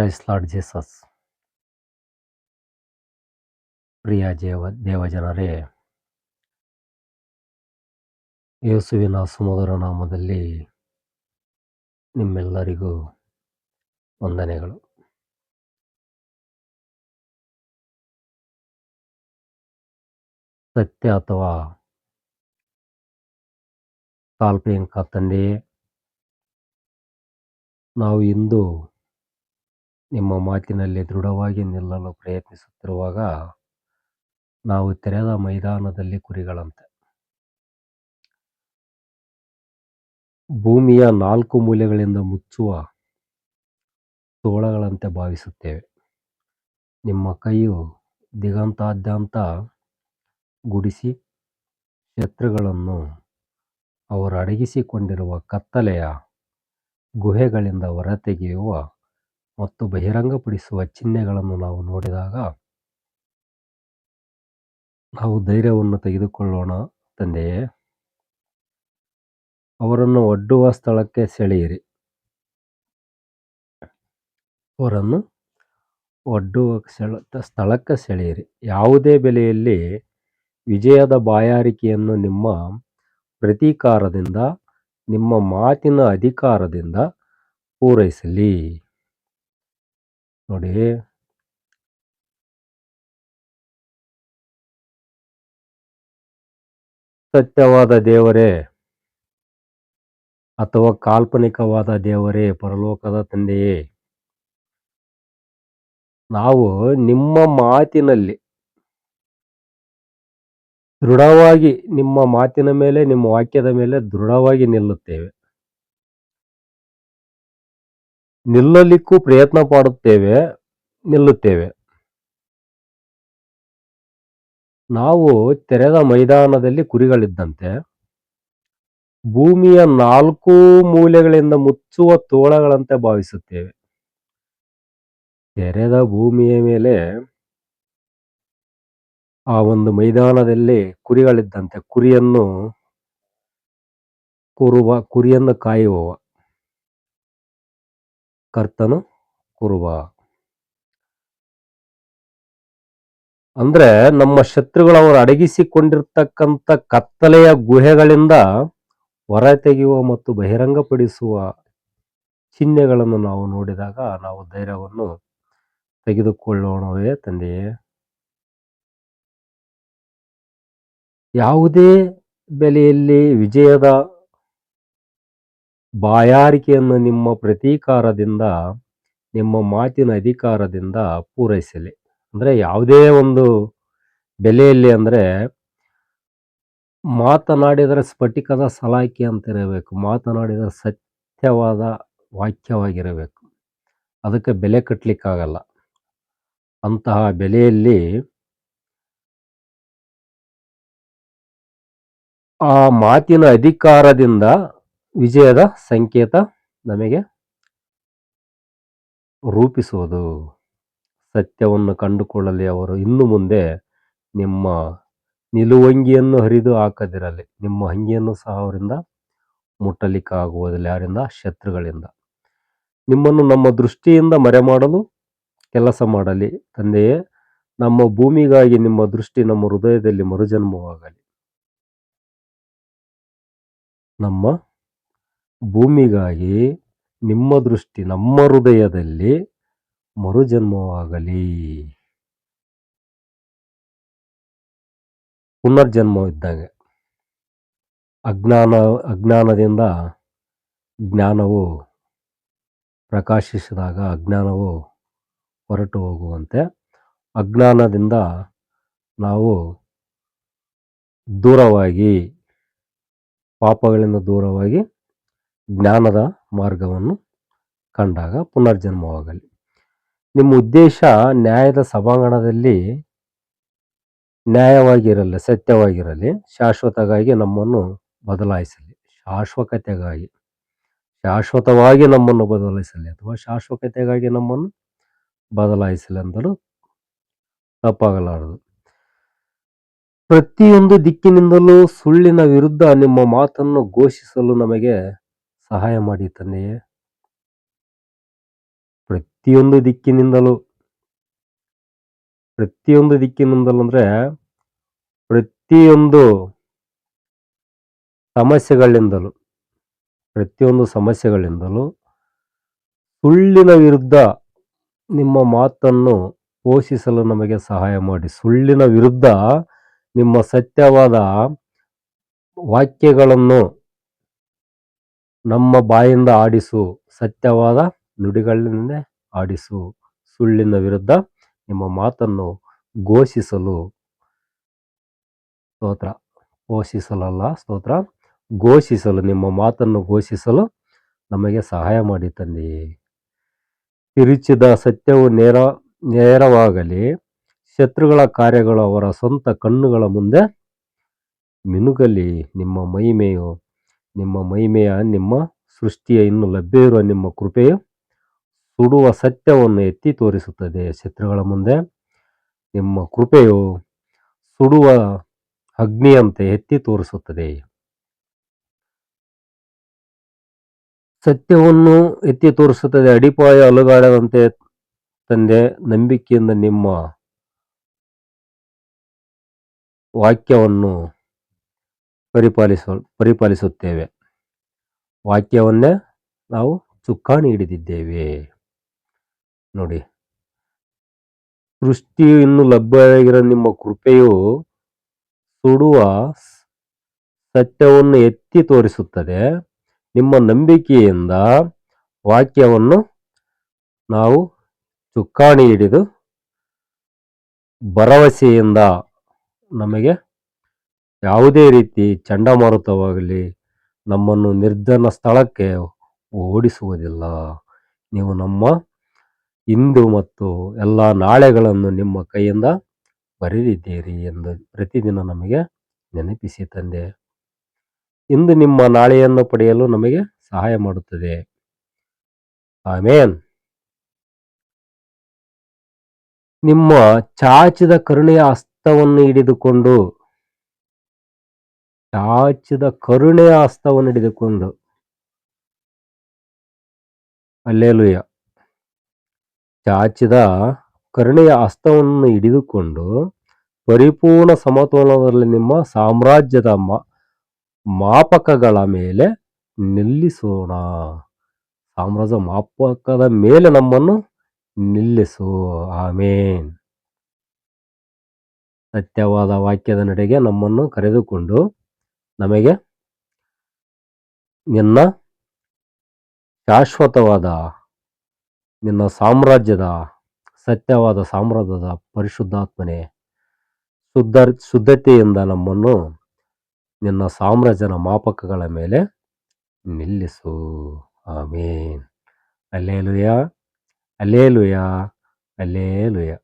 Price lord Jesus ಪ್ರಿಯ ದೇವ, ದೇವಜನರೇ, ಯೇಸುವಿನ ಸುಮಧುರ ನಾಮದಲ್ಲಿ ನಿಮ್ಮೆಲ್ಲರಿಗೂ ವಂದನೆಗಳು. ಸತ್ಯ ಅಥವಾ ಕಾಲ್ಪನಿಕ ತಂದೆಯೇ, ನಾವು ಇಂದು ನಿಮ್ಮ ಮಾತಿನಲ್ಲಿ ದೃಢವಾಗಿ ನಿಲ್ಲಲು ಪ್ರಯತ್ನಿಸುತ್ತಿರುವಾಗ ನಾವು ತೆರೆದ ಮೈದಾನದಲ್ಲಿ ಕುರಿಗಳಂತೆ. ಭೂಮಿಯ ನಾಲ್ಕು ಮೂಲೆಗಳಿಂದ ಮುಚ್ಚುವ ತೋಳಗಳಂತೆ ಭಾವಿಸುತ್ತೇವೆ. ನಿಮ್ಮ ಕೈಯು ದಿಗಂತಾದ್ಯಂತ ಗುಡಿಸಿ ಶತ್ರುಗಳನ್ನು ಅವರು ಅಡಗಿಸಿಕೊಂಡಿರುವ ಕತ್ತಲೆಯ ಗುಹೆಗಳಿಂದ ಹೊರತೆಗೆಯುವ ಮತ್ತು ಬಹಿರಂಗಪಡಿಸುವ ಚಿಹ್ನೆಗಳನ್ನು ನಾವು ನೋಡಿದಾಗ ನಾವು ಧೈರ್ಯವನ್ನು ತೆಗೆದುಕೊಳ್ಳೋಣ, ತಂದೆಯೇ. ಅವರನ್ನು ಒಡ್ಡುವ ಸ್ಥಳಕ್ಕೆ ಸೆಳೆಯಿರಿ. ಅವರನ್ನು ಒಡ್ಡುವ ಸೆಳ, ಸ್ಥಳಕ್ಕೆ ಸೆಳೆಯಿರಿ. ಯಾವುದೇ ಬೆಲೆಯಲ್ಲಿ ವಿಜಯದ ಬಾಯಾರಿಕೆಯನ್ನು ನಿಮ್ಮ ಪ್ರತೀಕಾರದಿಂದ, ನಿಮ್ಮ ಮಾತಿನ ಅಧಿಕಾರದಿಂದ ಪೂರೈಸಲಿ. ನೋಡಿ. ಸತ್ಯವಾದ ದೇವರೇ ಅಥವಾ ಕಾಲ್ಪನಿಕವಾದ ದೇವರೇ ಪರಲೋಕದ ತಂದೆಯೇ, ನಾವು ನಿಮ್ಮ ಮಾತಿನಲ್ಲಿ ದೃಢವಾಗಿ ನಿಮ್ಮ ಮಾತಿನ ಮೇಲೆ, ನಿಮ್ಮ ವಾಕ್ಯದ ಮೇಲೆ ದೃಢವಾಗಿ ನಿಲ್ಲುತ್ತೇವೆ. ನಿಲ್ಲಲಿಕ್ಕೂ ಪ್ರಯತ್ನ ಪಡುತ್ತೇವೆ ನಿಲ್ಲುತ್ತೇವೆ. ನಾವು ತೆರೆದ ಮೈದಾನದಲ್ಲಿ ಕುರಿಗಳಿದ್ದಂತೆ, ಭೂಮಿಯ ನಾಲ್ಕು ಮೂಲೆಗಳಿಂದ ಮುಚ್ಚುವ ತೋಳಗಳಂತೆ ಭಾವಿಸುತ್ತೇವೆ. ತೆರೆದ ಭೂಮಿಯ ಮೇಲೆ ಆ ಒಂದು ಮೈದಾನದಲ್ಲಿ ಕುರಿಗಳಿದ್ದಂತೆ, ಕುರಿಯನ್ನು ಕುರುವ, ಕುರಿಯನ್ನು ಕಾಯುವವ. ಕರ್ತನು ಕುರುವ ಅಂದ್ರೆ ನಮ್ಮ ಶತ್ರುಗಳವರು ಅಡಗಿಸಿಕೊಂಡಿರ್ತಕ್ಕಂಥ ಕತ್ತಲೆಯ ಗುಹೆಗಳಿಂದ ಹೊರ ತೆಗೆಯುವ ಮತ್ತು ಬಹಿರಂಗಪಡಿಸುವ ಚಿಹ್ನೆಗಳನ್ನು ನಾವು ನೋಡಿದಾಗ ನಾವು ಧೈರ್ಯವನ್ನು ತೆಗೆದುಕೊಳ್ಳೋಣವೇ ತಂದೆಯೇ. ಯಾವುದೇ ಬೆಲೆಯಲ್ಲಿ ವಿಜಯದ ಬಾಯಾರಿಕೆಯನ್ನು ನಿಮ್ಮ ಪ್ರತೀಕಾರದಿಂದ, ನಿಮ್ಮ ಮಾತಿನ ಅಧಿಕಾರದಿಂದ ಪೂರೈಸಲಿ. ಅಂದರೆ ಯಾವುದೇ ಒಂದು ಬೆಲೆಯಲ್ಲಿ ಅಂದರೆ ಮಾತನಾಡಿದರೆ ಸ್ಫಟಿಕದ ಸಲಾಕೆ ಅಂತಿರಬೇಕು ಮಾತನಾಡಿದ ಸತ್ಯವಾದ ವಾಕ್ಯವಾಗಿರಬೇಕು. ಅದಕ್ಕೆ ಬೆಲೆ ಕಟ್ಟಲಿಕ್ಕಾಗಲ್ಲ ಅಂತಹ ಬೆಲೆಯಲ್ಲಿ ಆ ಮಾತಿನ ಅಧಿಕಾರದಿಂದ ವಿಜಯದ ಸಂಕೇತ ನಮಗೆ ರೂಪಿಸುವುದು. ಸತ್ಯವನ್ನು ಕಂಡುಕೊಳ್ಳಲಿ ಅವರು. ಇನ್ನು ಮುಂದೆ ನಿಮ್ಮ ನಿಲುವಂಗಿಯನ್ನು ಹರಿದು ಹಾಕದಿರಲಿ. ನಿಮ್ಮ ಅಂಗಿಯನ್ನು ಸಹ ಅವರಿಂದ ಮುಟ್ಟಲಿಕ್ಕಾಗುವುದಿಲ್ಲ. ಯಾರಿಂದ? ಶತ್ರುಗಳಿಂದ. ನಿಮ್ಮನ್ನು ನಮ್ಮ ದೃಷ್ಟಿಯಿಂದ ಮರೆಮಾಡಲು ಕೆಲಸ ಮಾಡಲಿ. ತಂದೆಯೇ, ನಮ್ಮ ಭೂಮಿಗಾಗಿ ನಿಮ್ಮ ದೃಷ್ಟಿ ನಮ್ಮ ಹೃದಯದಲ್ಲಿ ಮರುಜನ್ಮವಾಗಲಿ. ನಮ್ಮ ಭೂಮಿಗಾಗಿ ನಿಮ್ಮ ದೃಷ್ಟಿ, ನಮ್ಮ ಹೃದಯದಲ್ಲಿ ಮರುಜನ್ಮವಾಗಲಿ. ಪುನರ್ಜನ್ಮ ಇದ್ದಾಗ. ಅಜ್ಞಾನ, ಅಜ್ಞಾನದಿಂದ ಜ್ಞಾನವು ಪ್ರಕಾಶಿಸಿದಾಗ ಅಜ್ಞಾನವು ಹೊರಟು ಹೋಗುವಂತೆ. ಅಜ್ಞಾನದಿಂದ ನಾವು ದೂರವಾಗಿ, ಪಾಪಗಳಿಂದ ದೂರವಾಗಿ ಜ್ಞಾನದ ಮಾರ್ಗವನ್ನು ಕಂಡಾಗ ಪುನರ್ಜನ್ಮವಾಗಲಿ. ನಿಮ್ಮ ಉದ್ದೇಶ ನ್ಯಾಯದ ಸಭಾಂಗಣದಲ್ಲಿ ನ್ಯಾಯವಾಗಿರಲಿ, ಸತ್ಯವಾಗಿರಲಿ ಶಾಶ್ವತಗಾಗಿ ನಮ್ಮನ್ನು ಬದಲಾಯಿಸಲಿ. ಶಾಶ್ವತತೆಗಾಗಿ, ಶಾಶ್ವತವಾಗಿ ನಮ್ಮನ್ನು ಬದಲಾಯಿಸಲಿ ಅಥವಾ ಶಾಶ್ವತತೆಗಾಗಿ ನಮ್ಮನ್ನು ಬದಲಾಯಿಸಲಿ ಅಂದರೂ ತಪ್ಪಾಗಲಾರದು. ಪ್ರತಿಯೊಂದು ದಿಕ್ಕಿನಿಂದಲೂ ಸುಳ್ಳಿನ ವಿರುದ್ಧ ನಿಮ್ಮ ಮಾತನ್ನು ಘೋಷಿಸಲು ನಮಗೆ ಸಹಾಯ ಮಾಡಿ ತಂದೆಯೇ ಪ್ರತಿಯೊಂದು ದಿಕ್ಕಿನಿಂದಲೂ. ಪ್ರತಿಯೊಂದು ದಿಕ್ಕಿನಿಂದಲೂ ಅಂದರೆ ಪ್ರತಿಯೊಂದು ಸಮಸ್ಯೆಗಳಿಂದಲೂ. ಪ್ರತಿಯೊಂದು ಸಮಸ್ಯೆಗಳಿಂದಲೂ. ಸುಳ್ಳಿನ ವಿರುದ್ಧ ನಿಮ್ಮ ಮಾತನ್ನು ಪೋಷಿಸಲು ನಮಗೆ ಸಹಾಯ ಮಾಡಿ. ಸುಳ್ಳಿನ ವಿರುದ್ಧ ನಿಮ್ಮ ಸತ್ಯವಾದ ವಾಕ್ಯಗಳನ್ನು ನಮ್ಮ ಬಾಯಿಂದ ಆಡಿಸು, ಸತ್ಯವಾದ ನುಡಿಗಳಿಂದ ಆಡಿಸು. ಸುಳ್ಳಿನ ವಿರುದ್ಧ ನಿಮ್ಮ ಮಾತನ್ನು ಘೋಷಿಸಲು ಸ್ತೋತ್ರ. ಘೋಷಿಸಲಲ್ಲ, ಸ್ತೋತ್ರ. ಘೋಷಿಸಲು, ನಿಮ್ಮ ಮಾತನ್ನು ಘೋಷಿಸಲು ನಮಗೆ ಸಹಾಯ ಮಾಡಿ ತಂದಿ. ತಿರುಚಿದ ಸತ್ಯವು ನೇರ, ನೇರವಾಗಲಿ, ಶತ್ರುಗಳ ಕಾರ್ಯಗಳು ಅವರ ಸ್ವಂತ ಕಣ್ಣುಗಳ ಮುಂದೆ ಮಿನುಗಲಿ ನಿಮ್ಮ ಮಹಿಮೆಯು ನಿಮ್ಮ ಮಹಿಮೆಯ, ನಿಮ್ಮ ಸೃಷ್ಟಿಯ ಇನ್ನು ಲಭ್ಯವಿರುವ ನಿಮ್ಮ ಕೃಪೆಯು ಸುಡುವ ಸತ್ಯವನ್ನು ಎತ್ತಿ ತೋರಿಸುತ್ತದೆ. ಶತ್ರುಗಳ ಮುಂದೆ ನಿಮ್ಮ ಕೃಪೆಯು ಸುಡುವ ಅಗ್ನಿಯಂತೆ ಎತ್ತಿ ತೋರಿಸುತ್ತದೆ. ಸತ್ಯವನ್ನು ಎತ್ತಿ ತೋರಿಸುತ್ತದೆ. ಅಡಿಪಾಯ ಅಲುಗಾಡದಂತೆ ತಂದೆ, ನಂಬಿಕೆಯಿಂದ ನಿಮ್ಮ ವಾಕ್ಯವನ್ನು ಪರಿಪಾಲಿಸ, ಪರಿಪಾಲಿಸುತ್ತೇವೆ. ವಾಕ್ಯವನ್ನೇ ನಾವು ಚುಕ್ಕಾಣಿ ಹಿಡಿದಿದ್ದೇವೆ. ನೋಡಿ. ಸೃಷ್ಟಿಯು ಇನ್ನು ಲಭ್ಯವಾಗಿರೋ ನಿಮ್ಮ ಕೃಪೆಯು ಸುಡುವ ಸತ್ಯವನ್ನು ಎತ್ತಿ ತೋರಿಸುತ್ತದೆ. ನಿಮ್ಮ ನಂಬಿಕೆಯಿಂದ ವಾಕ್ಯವನ್ನು ನಾವು ಚುಕ್ಕಾಣಿ ಹಿಡಿದು ಭರವಸೆಯಿಂದ ನಮಗೆ ಯಾವುದೇ ರೀತಿ ಚಂಡಮಾರುತವಾಗಲಿ ನಮ್ಮನ್ನು ನಿರ್ಧನ ಸ್ಥಳಕ್ಕೆ ಓಡಿಸುವುದಿಲ್ಲ. ನೀವು ನಮ್ಮ ಇಂದು ಮತ್ತು ಎಲ್ಲ ನಾಳೆಗಳನ್ನು ನಿಮ್ಮ ಕೈಯಿಂದ ಬರೆದಿದ್ದೀರಿ ಎಂದು ಪ್ರತಿದಿನ ನಮಗೆ ನೆನಪಿಸಿ ತಂದೆ. ಇಂದು ನಿಮ್ಮ ನಾಳೆಯನ್ನು ಪಡೆಯಲು ನಮಗೆ ಸಹಾಯ ಮಾಡುತ್ತದೆ. ಆಮೇನ್. ನಿಮ್ಮ ಚಾಚಿದ ಕರುಣೆಯ ಹಸ್ತವನ್ನು ಹಿಡಿದುಕೊಂಡು ಚಾಚಿದ ಕರುಣೆಯ ಹಸ್ತವನ್ನು ಹಿಡಿದುಕೊಂಡು ಅಲ್ಲೇಲುಯ ಚಾಚಿದ ಕರುಣೆಯ ಹಸ್ತವನ್ನು ಹಿಡಿದುಕೊಂಡು ಪರಿಪೂರ್ಣ ಸಮತೋಲನದಲ್ಲಿ ನಿಮ್ಮ ಸಾಮ್ರಾಜ್ಯದ ಮಾಪಕಗಳ ಮೇಲೆ ನಿಲ್ಲಿಸೋಣ. ಸಾಮ್ರಾಜ್ಯ ಮಾಪಕದ ಮೇಲೆ ನಮ್ಮನ್ನು ನಿಲ್ಲಿಸು. ಆಮೇನ್. ಸತ್ಯವಾದ ವಾಕ್ಯದ ನಡೆಗೆ ನಮ್ಮನ್ನು ಕರೆದುಕೊಂಡು ನಮಗೆ ನಿನ್ನ ಶಾಶ್ವತವಾದ, ನಿನ್ನ ಸಾಮ್ರಾಜ್ಯದ, ಸತ್ಯವಾದ ಸಾಮ್ರಾಜ್ಯದ ಪರಿಶುದ್ಧಾತ್ಮನೆ, ಶುದ್ಧ, ಶುದ್ಧತೆಯಿಂದ ನಮ್ಮನ್ನು ನಿನ್ನ ಸಾಮ್ರಾಜ್ಯನ ಮಾಪಕಗಳ ಮೇಲೆ ನಿಲ್ಲಿಸು. ಆಮೇನ್. ಅಲ್ಲೇಲುಯ. ಅಲ್ಲೇಲುಯ. ಅಲ್ಲೇಲುಯ.